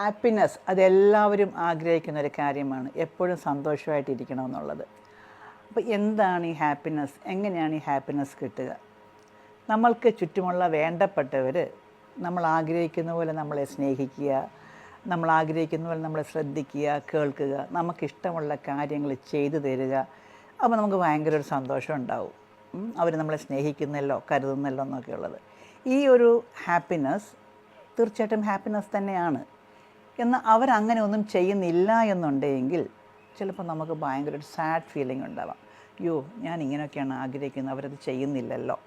Happiness അതെല്ലാവരും ആഗ്രഹിക്കുന്ന ഒരു കാര്യമാണ്. എപ്പോഴും സന്തോഷമായിട്ടിരിക്കണം എന്നുള്ളത് അപ്പോൾ എന്താണ് ഈ ഹാപ്പിനെസ് എങ്ങനെയാണ് ഈ ഹാപ്പിനെസ് കിട്ടുക? നമ്മൾക്ക് ചുറ്റുമുള്ള വേണ്ടപ്പെട്ടവർ നമ്മൾ ആഗ്രഹിക്കുന്ന പോലെ നമ്മളെ സ്നേഹിക്കുക നമ്മൾ ആഗ്രഹിക്കുന്ന പോലെ നമ്മളെ ശ്രദ്ധിക്കുക കേൾക്കുക നമുക്കിഷ്ടമുള്ള കാര്യങ്ങൾ ചെയ്തു തരിക. അപ്പോൾ നമുക്ക് ഭയങ്കര ഒരു സന്തോഷം ഉണ്ടാവും. അവർ നമ്മളെ സ്നേഹിക്കുന്നല്ലോ കരുതുന്നല്ലോ എന്നൊക്കെ ഉള്ളത് ഈ ഒരു ഹാപ്പിനെസ് തീർച്ചയായിട്ടും ഹാപ്പിനെസ് തന്നെയാണ്. എന്നാൽ അവരങ്ങനെ ഒന്നും ചെയ്യുന്നില്ല എന്നുണ്ടെങ്കിൽ ചിലപ്പോൾ നമുക്ക് ഭയങ്കര ഒരു സാഡ് ഫീലിംഗ് ഉണ്ടാവാം. യോ ഞാൻ ഇങ്ങനെയൊക്കെയാണ് ആഗ്രഹിക്കുന്നത്. അവരത് ചെയ്യുന്നില്ലല്ലോ.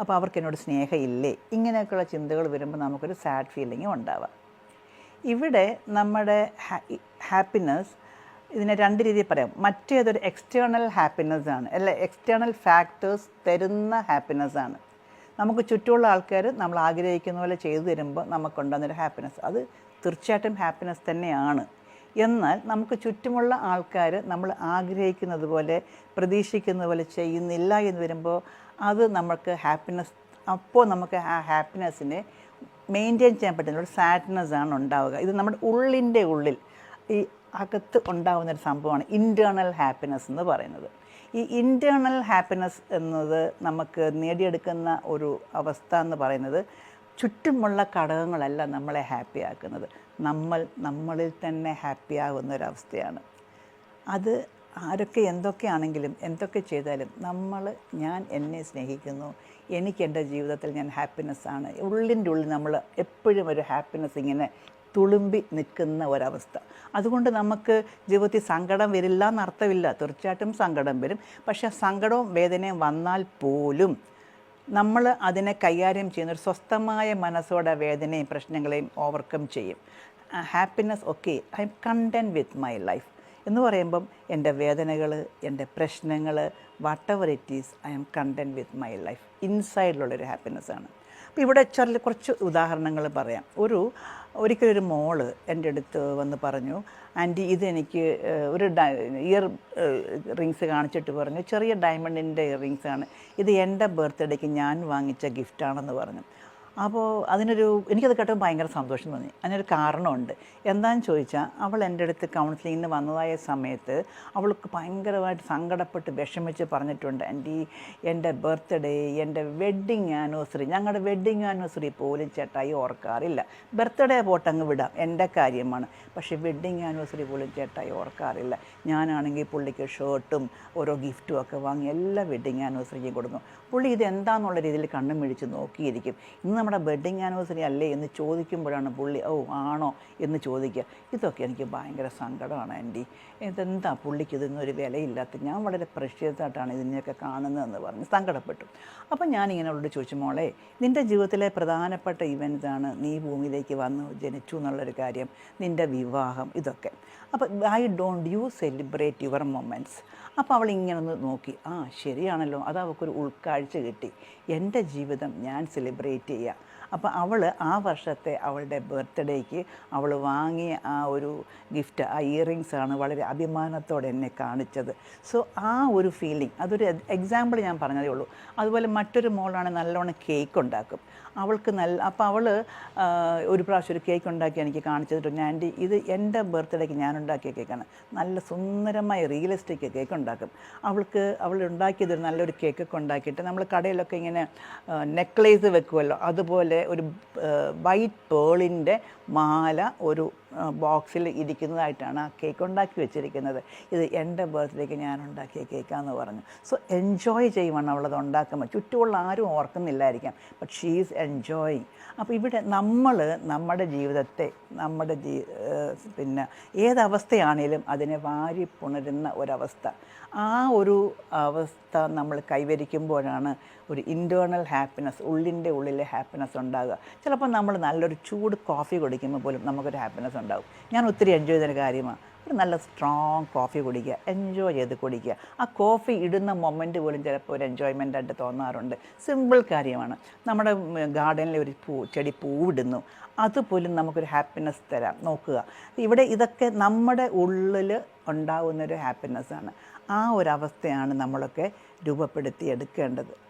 അപ്പോൾ അവർക്ക് എന്നോട് സ്നേഹമില്ലേ? ഇങ്ങനെയൊക്കെയുള്ള ചിന്തകൾ വരുമ്പോൾ നമുക്കൊരു സാഡ് ഫീലിംഗ് ഉണ്ടാവാം. ഇവിടെ നമ്മുടെ ഹാപ്പിനെസ് ഇതിനെ രണ്ട് രീതിയിൽ പറയാം. മറ്റേതൊരു എക്സ്റ്റേണൽ ഹാപ്പിനെസ് ആണ്. അല്ലെ എക്സ്റ്റേണൽ ഫാക്ടേഴ്സ് തരുന്ന ഹാപ്പിനെസ് ആണ്. നമുക്ക് ചുറ്റുമുള്ള ആൾക്കാർ നമ്മൾ ആഗ്രഹിക്കുന്ന പോലെ ചെയ്തു തരുമ്പോൾ നമുക്കുണ്ടാകുന്നൊരു ഹാപ്പിനെസ് അത് തീർച്ചയായിട്ടും ഹാപ്പിനെസ് തന്നെയാണ്. എന്നാൽ നമുക്ക് ചുറ്റുമുള്ള ആൾക്കാർ നമ്മൾ ആഗ്രഹിക്കുന്നത് പോലെ പ്രതീക്ഷിക്കുന്ന പോലെ ചെയ്യുന്നില്ല എന്ന് വരുമ്പോൾ അത് നമുക്ക് ഹാപ്പിനെസ് അപ്പോൾ നമുക്ക് ആ ഹാപ്പിനെസ്സിനെ മെയിന്റെയിൻ ചെയ്യാൻ പറ്റുന്ന ഒരു സാഡ്നെസ് ആണ് ഉണ്ടാവുക. ഇത് നമ്മുടെ ഉള്ളിന്റെ ഉള്ളിൽ ഈ അകത്ത് ഉണ്ടാകുന്ന ഒരു സംഭവമാണ് ഇന്റേർണൽ ഹാപ്പിനെസ് എന്ന് പറയുന്നത്. ഈ ഇന്റേർണൽ ഹാപ്പിനെസ് എന്നത് നമുക്ക് നേടിയെടുക്കുന്ന ഒരു അവസ്ഥ എന്ന് പറയുന്നത് ചുറ്റുമുള്ള ഘടകങ്ങളല്ല നമ്മളെ ഹാപ്പി ആക്കുന്നത്. നമ്മൾ നമ്മളിൽ തന്നെ ഹാപ്പിയാകുന്ന ഒരു ഒരവസ്ഥയാണ് അത് ആരൊക്കെ എന്തൊക്കെയാണെങ്കിലും എന്തൊക്കെ ചെയ്താലും നമ്മൾ ഞാൻ എന്നെ സ്നേഹിക്കുന്നു. എനിക്ക് എന്റെ ജീവിതത്തിൽ ഞാൻ ഹാപ്പിനെസ് ആണ്. ഉള്ളിന്റെ ഉള്ളിൽ നമ്മൾ എപ്പോഴും ഒരു ഹാപ്പിനെസ് ഇങ്ങനെ തുളുമ്പി നിൽക്കുന്ന ഒരവസ്ഥ. അതുകൊണ്ട് നമുക്ക് ജീവിതത്തിൽ സങ്കടം വരില്ല എന്നർത്ഥമില്ല തീർച്ചയായിട്ടും സങ്കടം വരും. പക്ഷേ സങ്കടവും വേദനയും വന്നാൽ പോലും നമ്മൾ അതിനെ കൈകാര്യം ചെയ്യുന്ന ഒരു സ്വസ്ഥമായ മനസ്സോടെ വേദനയും പ്രശ്നങ്ങളെയും ഓവർകം ചെയ്യും. Happiness okay I am content with my life എന്ന് പറയുമ്പം എന്റെ വേദനകൾ എന്റെ പ്രശ്നങ്ങൾ whatever it is I am content with my life ഇൻസൈഡിലുള്ളൊരു happiness ആണ്. അപ്പോൾ ഇവിടെ ചെറിയ കുറച്ച് ഉദാഹരണങ്ങൾ പറയാം. ഒരു ഒരിക്കലൊരു മോൾ എന്റെ അടുത്ത് വന്ന് പറഞ്ഞു ആന്റി ഇതെനിക്ക് ഒരു ഇയർ റിങ്സ് കാണിച്ചിട്ട് പറഞ്ഞു ചെറിയ ഡയമണ്ടിന്റെ ഇയർ റിങ്സാണ്. ഇത് എന്റെ ബർത്ത്ഡേക്ക് ഞാൻ വാങ്ങിച്ച ഗിഫ്റ്റാണെന്ന് പറഞ്ഞു. അപ്പോൾ അതിനൊരു എനിക്കത് കേട്ടപ്പോൾ ഭയങ്കര സന്തോഷം തോന്നി. അതിനൊരു കാരണമുണ്ട്. എന്താണെന്ന് ചോദിച്ചാൽ അവൾ എന്റെ അടുത്ത് കൗൺസിലിങ്ങിന് വന്നതായ സമയത്ത് അവൾക്ക് ഭയങ്കരമായിട്ട് സങ്കടപ്പെട്ട് വിഷമിച്ച് പറഞ്ഞിട്ടുണ്ട്. എന്റെ ഈ എന്റെ ബർത്ത്ഡേ എന്റെ വെഡ്ഡിങ് ആനിവേഴ്സറി ഞങ്ങളുടെ വെഡ്ഡിങ് ആനിവേഴ്സറി പോലും ചേട്ടായി ഓർക്കാറില്ല. ബർത്ത്ഡേ പോട്ടങ്ങ് വിടാം. എന്റെ കാര്യമാണ്. പക്ഷേ വെഡ്ഡിങ് ആനിവേഴ്സറി പോലും ചേട്ടായി ഓർക്കാറില്ല. ഞാനാണെങ്കിൽ പുള്ളിക്ക് ഷർട്ടും ഓരോ ഗിഫ്റ്റും ഒക്കെ വാങ്ങി എല്ലാ വെഡ്ഡിങ് ആനിവേഴ്സറിക്കും കൊടുക്കും. പുള്ളി ഇത് എന്താണെന്നുള്ള രീതിയിൽ കണ്ണും മിഴിച്ച് നോക്കിയിരിക്കും. ഇന്ന് നമ്മുടെ വെഡ്ഡിങ് ആനിവേഴ്സറി അല്ലേ എന്ന് ചോദിക്കുമ്പോഴാണ് പുള്ളി ഓ ആണോ? എന്ന് ചോദിക്കുക. ഇതൊക്കെ എനിക്ക് ഭയങ്കര സങ്കടമാണ് ആന്റി. ഇതെന്താ പുള്ളിക്ക് ഇതൊന്നും ഒരു വിലയില്ലാത്ത ഞാൻ വളരെ പ്രഷ്യസായിട്ടാണ് ഇതിനെയൊക്കെ കാണുന്നതെന്ന് പറഞ്ഞ് സങ്കടപ്പെട്ടു. അപ്പം ഞാനിങ്ങനെ അവളോട് ചോദിച്ചു മോളെ നിന്റെ ജീവിതത്തിലെ പ്രധാനപ്പെട്ട ഇവന്റ് ഇതാണ്. നീ ഭൂമിയിലേക്ക് വന്നു ജനിച്ചു എന്നുള്ളൊരു കാര്യം നിന്റെ വിവാഹം ഇതൊക്കെ. അപ്പം I don't you celebrate your moments അപ്പോൾ അവൾ ഇങ്ങനെ ഒന്ന് നോക്കി ആ ശരിയാണല്ലോ. അത് അവൾക്കൊരു ഉൾക്കാഴ്ച കിട്ടി. എന്റെ ജീവിതം ഞാൻ സെലിബ്രേറ്റ് ചെയ്യുക that. അപ്പോൾ അവൾ ആ വർഷത്തെ അവളുടെ ബർത്ത്ഡേക്ക് അവൾ വാങ്ങിയ ആ ഒരു ഗിഫ്റ്റ് ആ ഇയറിങ്സ് ആണ് വളരെ അഭിമാനത്തോടെ എന്നെ കാണിച്ചത്. സോ ആ ഒരു ഫീലിംഗ് അതൊരു എക്സാമ്പിൾ ഞാൻ പറഞ്ഞതേ ഉള്ളൂ. അതുപോലെ മറ്റൊരു മോളാണ് നല്ലോണം കേക്ക് ഉണ്ടാക്കും. അവൾക്ക് നല്ല അപ്പോൾ അവൾ ഒരു പ്രാവശ്യം ഒരു കേക്ക് ഉണ്ടാക്കി എനിക്ക് കാണിച്ചു ഞാൻ ആന്റി ഇത് എന്റെ ബർത്ത്ഡേക്ക് ഞാൻ ഉണ്ടാക്കിയ കേക്കാണ് നല്ല സുന്ദരമായ റിയലിസ്റ്റിക് കേക്ക് ഉണ്ടാക്കും. അവൾക്ക് അവൾ ഉണ്ടാക്കിയത് നല്ലൊരു കേക്കൊക്കെ ഉണ്ടാക്കിയിട്ട് നമ്മൾ കടയിലൊക്കെ ഇങ്ങനെ നെക്ലേസ് വെക്കുമല്ലോ അതുപോലെ ഒരു വൈറ്റ് പേളിന്റെ മാല ഒരു ബോക്സിൽ ഇരിക്കുന്നതായിട്ടാണ് ആ കേക്ക് ഉണ്ടാക്കി വെച്ചിരിക്കുന്നത്. ഇത് എന്റെ ബർത്ത്ഡേക്ക് ഞാൻ ഉണ്ടാക്കിയ കേക്കാന്ന് പറഞ്ഞു. സോ എൻജോയ് ചെയ്യുവാണ് അവളത് ഉണ്ടാക്കുമ്പോൾ ചുറ്റുമുള്ള ആരും ഓർക്കുന്നില്ലായിരിക്കാം. ബട്ട് ഷീസ് എൻജോയിങ് അപ്പോൾ ഇവിടെ നമ്മൾ നമ്മുടെ ജീവിതത്തെ നമ്മുടെ ജീ പിന്നെ ഏതവസ്ഥയാണേലും അതിനെ വാരി പുണരുന്ന ഒരവസ്ഥ. ആ ഒരു അവസ്ഥ നമ്മൾ കൈവരിക്കുമ്പോഴാണ് ഒരു ഇന്റേർണൽ ഹാപ്പിനെസ് ഉള്ളിന്റെ ഉള്ളിലെ ഹാപ്പിനെസ് ഉണ്ടാകുക. ചിലപ്പോൾ നമ്മൾ നല്ലൊരു ചൂട് കോഫി കുടിക്കുമ്പോൾ പോലും നമുക്കൊരു ഹാപ്പിനെസ് ഉണ്ടാകും ഞാൻ ഒത്തിരി എൻജോയ് ചെയ്യുന്ന കാര്യമാണ്. ഒരു നല്ല സ്ട്രോങ് കോഫി കുടിക്കുക എൻജോയ് ചെയ്ത് കുടിക്കുക. ആ കോഫി ഇടുന്ന മൊമെന്റ് പോലും ചിലപ്പോൾ ഒരു എൻജോയ്മെന്റ് ആയിട്ട് തോന്നാറുണ്ട്. സിമ്പിൾ കാര്യമാണ്. നമ്മുടെ ഗാർഡനിൽ ഒരു പൂ ചെടി പൂവിടുന്നു. അതുപോലും നമുക്കൊരു ഹാപ്പിനെസ് തരാം. നോക്കുക. ഇവിടെ ഇതൊക്കെ നമ്മുടെ ഉള്ളിൽ ഉണ്ടാകുന്നൊരു ഹാപ്പിനെസ്സാണ് ആ ഒരു അവസ്ഥയാണ് നമ്മളൊക്കെ രൂപപ്പെടുത്തി എടുക്കേണ്ടത്